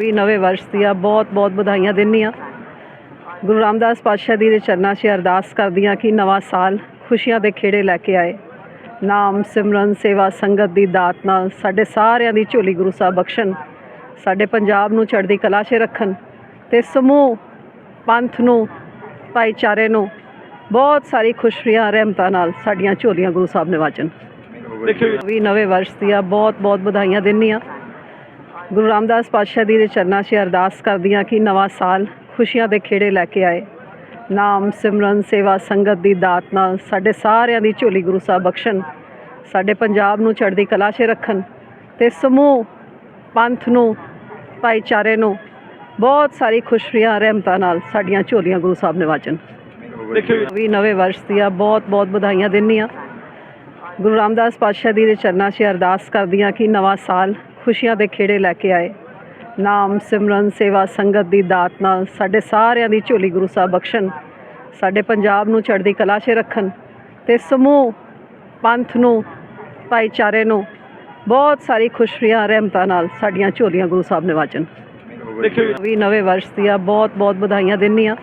ਵੀ ਨਵੇਂ ਵਰਸ਼ ਦੀਆਂ ਬਹੁਤ ਬਹੁਤ ਵਧਾਈਆਂ ਦਿੰਦੀ ਹਾਂ ਗੁਰੂ ਰਾਮਦਾਸ ਪਾਤਸ਼ਾਹ ਜੀ ਦੇ ਚਰਨਾਂ 'ਚ ਅਰਦਾਸ ਕਰਦੀ ਹਾਂ ਕਿ ਨਵਾਂ ਸਾਲ ਖੁਸ਼ੀਆਂ ਦੇ ਖੇੜੇ ਲੈ ਕੇ ਆਏ। ਨਾਮ ਸਿਮਰਨ ਸੇਵਾ ਸੰਗਤ ਦੀ ਦਾਤ ਨਾਲ ਸਾਡੇ ਸਾਰਿਆਂ ਦੀ ਝੋਲੀ ਗੁਰੂ ਸਾਹਿਬ ਬਖਸ਼ਣ ਸਾਡੇ ਪੰਜਾਬ ਨੂੰ ਚੜ੍ਹਦੀ ਕਲਾ 'ਚ ਰੱਖਣ ਤੇ ਸਮੂਹ ਪੰਥ ਨੂੰ ਭਾਈਚਾਰੇ ਨੂੰ ਬਹੁਤ ਸਾਰੀ ਖੁਸ਼ੀਆਂ ਰਹਿਮਤਾਂ ਨਾਲ ਸਾਡੀਆਂ ਝੋਲੀਆਂ ਗੁਰੂ ਸਾਹਿਬ ਨਿਵਾਜਣ। ਵੀ ਨਵੇਂ ਵਰਸ਼ ਦੀਆਂ ਬਹੁਤ ਬਹੁਤ ਵਧਾਈਆਂ ਦਿੰਦੀ ਹਾਂ ਗੁਰੂ ਰਾਮਦਾਸ ਪਾਤਸ਼ਾਹ ਜੀ ਦੇ ਚਰਨਾਂ 'ਚ ਅਰਦਾਸ ਕਰਦੀ ਹਾਂ ਕਿ ਨਵਾਂ ਸਾਲ ਖੁਸ਼ੀਆਂ ਦੇ ਖੇੜੇ ਲੈ ਕੇ ਆਏ। ਨਾਮ ਸਿਮਰਨ ਸੇਵਾ ਸੰਗਤ ਦੀ ਦਾਤ ਨਾਲ ਸਾਡੇ ਸਾਰਿਆਂ ਦੀ ਝੋਲੀ ਗੁਰੂ ਸਾਹਿਬ ਬਖਸ਼ਣ ਸਾਡੇ ਪੰਜਾਬ ਨੂੰ ਚੜ੍ਹਦੀ ਕਲਾ 'ਚ ਰੱਖਣ ਤੇ ਸਮੂਹ ਪੰਥ ਨੂੰ ਭਾਈਚਾਰੇ ਨੂੰ ਬਹੁਤ ਸਾਰੀ ਖੁਸ਼ੀਆਂ ਰਹਿਮਤਾਂ ਨਾਲ ਸਾਡੀਆਂ ਝੋਲੀਆਂ ਗੁਰੂ ਸਾਹਿਬ ਨਿਵਾਜਣ। ਵੀ ਨਵੇਂ ਵਰਸ਼ ਦੀਆਂ ਬਹੁਤ ਬਹੁਤ ਵਧਾਈਆਂ ਦਿੰਦੀ ਹਾਂ। ਗੁਰੂ ਰਾਮਦਾਸ ਪਾਤਸ਼ਾਹ ਜੀ ਦੇ ਚਰਨਾਂ 'ਚ ਅਰਦਾਸ ਕਰਦੀ ਹਾਂ ਕਿ ਨਵਾਂ ਸਾਲ ਖੁਸ਼ੀਆਂ ਦੇ ਖੇੜੇ ਲੈ ਕੇ ਆਏ। ਨਾਮ ਸਿਮਰਨ ਸੇਵਾ ਸੰਗਤ ਦੀ ਦਾਤ ਨਾਲ ਸਾਡੇ ਸਾਰਿਆਂ ਦੀ ਝੋਲੀ ਗੁਰੂ ਸਾਹਿਬ ਬਖਸ਼ਣ। ਸਾਡੇ ਪੰਜਾਬ ਨੂੰ ਚੜ੍ਹਦੀ ਕਲਾ 'ਚ ਰੱਖਣ ਤੇ ਸਮੂਹ ਪੰਥ ਨੂੰ ਭਾਈਚਾਰੇ ਨੂੰ ਬਹੁਤ ਸਾਰੀ ਖੁਸ਼ੀਆਂ ਰਹਿਮਤਾਂ ਨਾਲ ਸਾਡੀਆਂ ਝੋਲੀਆਂ ਗੁਰੂ ਸਾਹਿਬ ਨਿਵਾਜਣ। ਵੀ ਨਵੇਂ ਵਰਸ਼ ਦੀਆਂ ਬਹੁਤ ਬਹੁਤ ਵਧਾਈਆਂ ਦਿੰਦੀ ਹਾਂ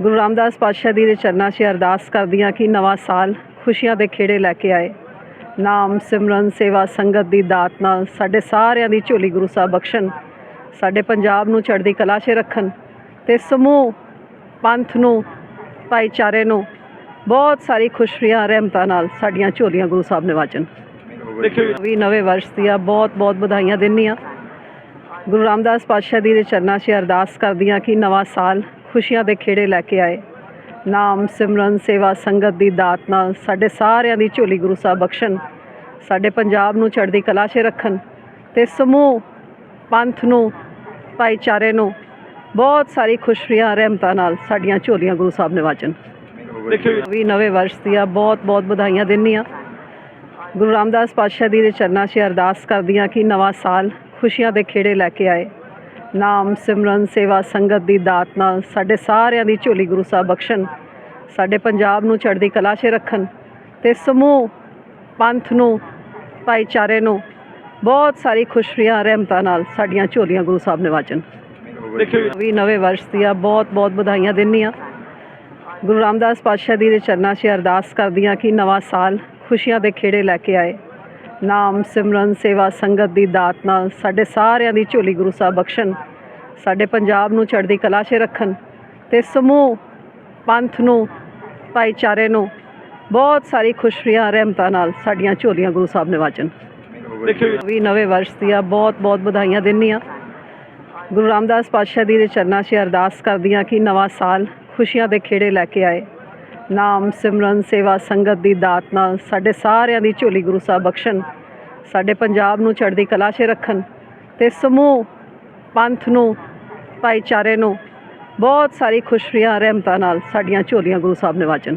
ਗੁਰੂ ਰਾਮਦਾਸ ਪਾਤਸ਼ਾਹ ਜੀ ਦੇ ਚਰਨਾਂ 'ਚ ਅਰਦਾਸ ਕਰਦੀ ਹਾਂ ਕਿ ਨਵਾਂ ਸਾਲ ਖੁਸ਼ੀਆਂ ਦੇ ਖੇੜੇ ਲੈ ਕੇ ਆਏ। ਨਾਮ ਸਿਮਰਨ ਸੇਵਾ ਸੰਗਤ ਦੀ ਦਾਤ ਨਾਲ ਸਾਡੇ ਸਾਰਿਆਂ ਦੀ ਝੋਲੀ ਗੁਰੂ ਸਾਹਿਬ ਬਖਸ਼ਣ ਸਾਡੇ ਪੰਜਾਬ ਨੂੰ ਚੜ੍ਹਦੀ ਕਲਾ 'ਚ ਰੱਖਣ ਤੇ ਸਮੂਹ ਪੰਥ ਨੂੰ ਭਾਈਚਾਰੇ ਨੂੰ ਬਹੁਤ ਸਾਰੀ ਖੁਸ਼ੀਆਂ ਰਹਿਮਤਾਂ ਨਾਲ ਸਾਡੀਆਂ ਝੋਲੀਆਂ ਗੁਰੂ ਸਾਹਿਬ ਨਿਵਾਜਣ। ਵੀ ਨਵੇਂ ਵਰਸ਼ ਦੀਆਂ ਬਹੁਤ ਬਹੁਤ ਵਧਾਈਆਂ ਦਿੰਦੀ ਹਾਂ ਗੁਰੂ ਰਾਮਦਾਸ ਪਾਤਸ਼ਾਹ ਜੀ ਦੇ ਚਰਨਾਂ 'ਚ ਅਰਦਾਸ ਕਰਦੀ ਹਾਂ ਕਿ ਨਵਾਂ ਸਾਲ ਖੁਸ਼ੀਆਂ ਦੇ ਖੇੜੇ ਲੈ ਕੇ ਆਏ। ਨਾਮ ਸਿਮਰਨ ਸੇਵਾ ਸੰਗਤ ਦੀ ਦਾਤ ਨਾਲ ਸਾਡੇ ਸਾਰਿਆਂ ਦੀ ਝੋਲੀ ਗੁਰੂ ਸਾਹਿਬ ਬਖਸ਼ਣ ਸਾਡੇ ਪੰਜਾਬ ਨੂੰ ਚੜ੍ਹਦੀ ਕਲਾ 'ਚ ਰੱਖਣ ਤੇ ਸਮੂਹ ਪੰਥ ਨੂੰ ਭਾਈਚਾਰੇ ਨੂੰ ਬਹੁਤ ਸਾਰੀ ਖੁਸ਼ੀਆਂ ਰਹਿਮਤਾਂ ਨਾਲ ਸਾਡੀਆਂ ਝੋਲੀਆਂ ਗੁਰੂ ਸਾਹਿਬ ਨਿਵਾਜਣ ਵੀ ਨਵੇਂ ਵਰਸ਼ ਦੀਆਂ ਬਹੁਤ ਬਹੁਤ ਵਧਾਈਆਂ ਦਿੰਦੀ ਹਾਂ ਗੁਰੂ ਰਾਮਦਾਸ ਪਾਤਸ਼ਾਹ ਜੀ ਦੇ ਚਰਨਾਂ 'ਚ ਅਰਦਾਸ ਕਰਦੀ ਹਾਂ ਕਿ ਨਵਾਂ ਸਾਲ ਖੁਸ਼ੀਆਂ ਦੇ ਖੇੜੇ ਲੈ ਕੇ ਆਏ। ਨਾਮ ਸਿਮਰਨ ਸੇਵਾ ਸੰਗਤ ਦੀ ਦਾਤ ਨਾਲ ਸਾਡੇ ਸਾਰਿਆਂ ਦੀ ਝੋਲੀ ਗੁਰੂ ਸਾਹਿਬ ਬਖਸ਼ਣ ਸਾਡੇ ਪੰਜਾਬ ਨੂੰ ਚੜ੍ਹਦੀ ਕਲਾ 'ਚ ਰੱਖਣ ਤੇ ਸਮੂਹ ਪੰਥ ਨੂੰ ਭਾਈਚਾਰੇ ਨੂੰ ਬਹੁਤ ਸਾਰੀ ਖੁਸ਼ੀਆਂ ਰਹਿਮਤਾਂ ਨਾਲ ਸਾਡੀਆਂ ਝੋਲੀਆਂ ਗੁਰੂ ਸਾਹਿਬ ਨਿਵਾਜਣ। ਵੀ ਨਵੇਂ ਵਰਸ਼ ਦੀਆਂ ਬਹੁਤ ਬਹੁਤ ਵਧਾਈਆਂ ਦਿੰਦੀ ਹਾਂ ਗੁਰੂ ਰਾਮਦਾਸ ਪਾਤਸ਼ਾਹ ਜੀ ਦੇ ਚਰਨਾਂ 'ਚ ਅਰਦਾਸ ਕਰਦੀ ਹਾਂ ਕਿ ਨਵਾਂ ਸਾਲ ਖੁਸ਼ੀਆਂ ਦੇ ਖੇੜੇ ਲੈ ਕੇ ਆਏ। ਨਾਮ ਸਿਮਰਨ ਸੇਵਾ ਸੰਗਤ ਦੀ ਦਾਤ ਨਾਲ ਸਾਡੇ ਸਾਰਿਆਂ ਦੀ ਝੋਲੀ ਗੁਰੂ ਸਾਹਿਬ ਬਖਸ਼ਣ ਸਾਡੇ ਪੰਜਾਬ ਨੂੰ ਚੜ੍ਹਦੀ ਕਲਾ 'ਚ ਰੱਖਣ ਤੇ ਸਮੂਹ ਪੰਥ ਨੂੰ ਭਾਈਚਾਰੇ ਨੂੰ ਬਹੁਤ ਸਾਰੀ ਖੁਸ਼ੀਆਂ ਰਹਿਮਤਾਂ ਨਾਲ ਸਾਡੀਆਂ ਝੋਲੀਆਂ ਗੁਰੂ ਸਾਹਿਬ ਨਿਵਾਜਣ। ਵੀ ਨਵੇਂ ਵਰਸ਼ ਦੀਆਂ ਬਹੁਤ ਬਹੁਤ ਵਧਾਈਆਂ ਦਿੰਦੀ ਹਾਂ ਗੁਰੂ ਰਾਮਦਾਸ ਪਾਤਸ਼ਾਹ ਜੀ ਦੇ ਚਰਨਾਂ 'ਚ ਅਰਦਾਸ ਕਰਦੀ ਹਾਂ ਕਿ ਨਵਾਂ ਸਾਲ ਖੁਸ਼ੀਆਂ ਦੇ ਖੇੜੇ ਲੈ ਕੇ ਆਏ। ਨਾਮ ਸਿਮਰਨ ਸੇਵਾ ਸੰਗਤ ਦੀ ਦਾਤ ਨਾਲ ਸਾਡੇ ਸਾਰਿਆਂ ਦੀ ਝੋਲੀ ਗੁਰੂ ਸਾਹਿਬ ਬਖਸ਼ਣ, ਸਾਡੇ ਪੰਜਾਬ ਨੂੰ ਚੜ੍ਹਦੀ ਕਲਾ 'ਚ ਰੱਖਣ ਤੇ ਸਮੂਹ, ਪੰਥ ਨੂੰ, ਭਾਈਚਾਰੇ ਨੂੰ ਬਹੁਤ ਸਾਰੀ ਖੁਸ਼ੀਆਂ, ਰਹਿਮਤਾਂ ਨਾਲ ਸਾਡੀਆਂ ਝੋਲੀਆਂ ਗੁਰੂ ਸਾਹਿਬ ਨਿਵਾਜਣ।